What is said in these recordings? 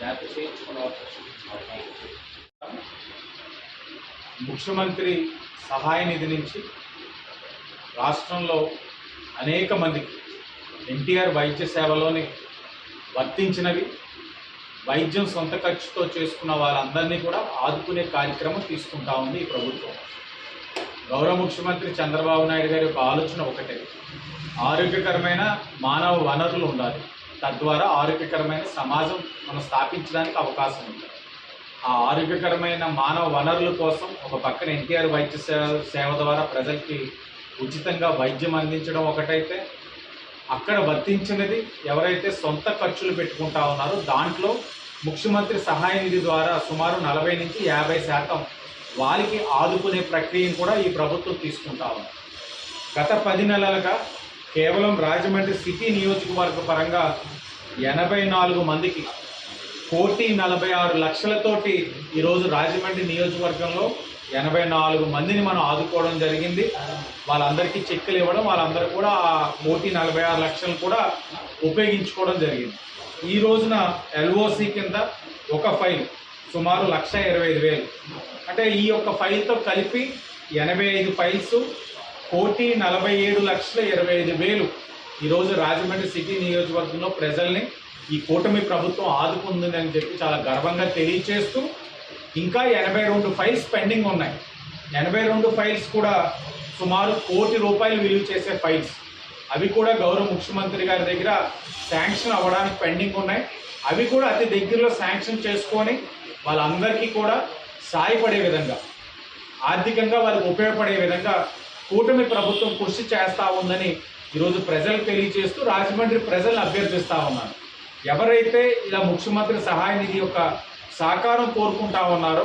నుంచి చేయించుకోవాల్సి ముఖ్యమంత్రి సహాయ నిధి నుంచి రాష్ట్రంలో అనేక మందికి ఎన్టీఆర్ వైద్య సేవలోని వర్తించినవి వైద్యం సొంత ఖర్చుతో చేసుకున్న వాళ్ళందరినీ కూడా ఆదుకునే కార్యక్రమం తీసుకుంటా ఉంది ఈ ప్రభుత్వం. గౌరవ ముఖ్యమంత్రి చంద్రబాబు నాయుడు గారి యొక్క ఆలోచన ఒకటే. ఆరోగ్యకరమైన మానవ వనరులు ఉండాలి. తద్వారా ఆరోగ్యకరమైన సమాజం మనం స్థాపించడానికి అవకాశం ఉంది. ఆ ఆరోగ్యకరమైన మానవ వనరుల కోసం ఒక పక్కన ఎన్టీఆర్ వైద్య సేవ సేవ ద్వారా ప్రజలకి ఉచితంగా వైద్యం అందించడం ఒకటైతే అక్కడ వర్తించినది ఎవరైతే సొంత ఖర్చులు పెట్టుకుంటా ఉన్నారో దాంట్లో ముఖ్యమంత్రి సహాయ నిధి ద్వారా సుమారు నలభై నుంచి యాభై శాతం వారికి ఆదుకునే ప్రక్రియను కూడా ఈ ప్రభుత్వం తీసుకుంటా ఉంది. గత పది నెలలుగా కేవలం రాజమండ్రి సిటీ నియోజకవర్గ పరంగా ఎనభై నాలుగు మందికి కోటి నలభై ఆరు లక్షలతోటి ఈరోజు రాజమండ్రి నియోజకవర్గంలో ఎనభై నాలుగు మందిని మనం ఆదుకోవడం జరిగింది. వాళ్ళందరికీ చెక్కులు ఇవ్వడం వాళ్ళందరూ కూడా ఆ కోటి నలభై ఆరు లక్షలు కూడా ఉపయోగించుకోవడం జరిగింది. ఈ రోజున ఎల్ఓసి కింద ఒక ఫైల్ సుమారు లక్ష ఇరవై ఐదు వేలు. అంటే ఈ యొక్క ఫైల్తో కలిపి ఎనభై ఐదు ఫైల్స్ కోటి నలభై ఏడు లక్షల ఇరవై ఐదు వేలు. ఈరోజు రాజమండ్రి సిటీ నియోజకవర్గంలో ప్రజల్ని ఈ కూటమి ప్రభుత్వం ఆదుకుందని చెప్పి చాలా గర్వంగా తెలియచేస్తూ ఇంకా ఎనభై రెండు ఫైల్స్ పెండింగ్ ఉన్నాయి. ఎనభై రెండు ఫైల్స్ కూడా సుమారు కోటి రూపాయలు విలువ చేసే ఫైల్స్. అవి కూడా గౌరవ ముఖ్యమంత్రి గారి దగ్గర శాంక్షన్ అవ్వడానికి పెండింగ్ ఉన్నాయి. అవి కూడా అతి దగ్గరలో శాంక్షన్ చేసుకొని వాళ్ళందరికీ కూడా సాయపడే విధంగా ఆర్థికంగా వాళ్ళకు ఉపయోగపడే విధంగా కూటమి ప్రభుత్వం కృషి చేస్తూ ఉందని ఈరోజు ప్రజలకు తెలియజేస్తూ రాజమండ్రి ప్రజలను అభ్యర్థిస్తూ ఉన్నాను ఎవరైతే ఇలా ముఖ్యమంత్రి సహాయ నిధి యొక్క సహకారం కోరుకుంటా ఉన్నారో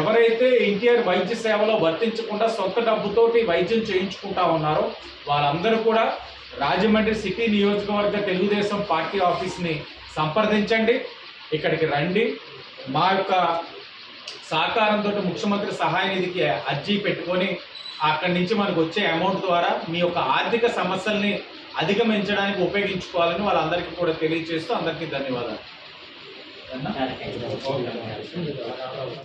ఎవరైతే ఎన్టీఆర్ వైద్య సేవలో వర్తించకుండా సొంత డబ్బుతోటి వైద్యం చేయించుకుంటా ఉన్నారో వాళ్ళందరూ కూడా రాజమండ్రి సిటీ నియోజకవర్గ తెలుగుదేశం పార్టీ ఆఫీస్ని సంప్రదించండి. ఇక్కడికి రండి. మా యొక్క సహకారంతో ముఖ్యమంత్రి సహాయ నిధికి అర్జీ పెట్టుకొని అక్కడి నుంచి మనకు వచ్చే అమౌంట్ ద్వారా మీ యొక్క ఆర్థిక సమస్యల్ని అధిగమించడానికి ఉపయోగించుకోవాలని వాళ్ళందరికీ కూడా తెలియజేస్తూ అందరికీ ధన్యవాదాలు.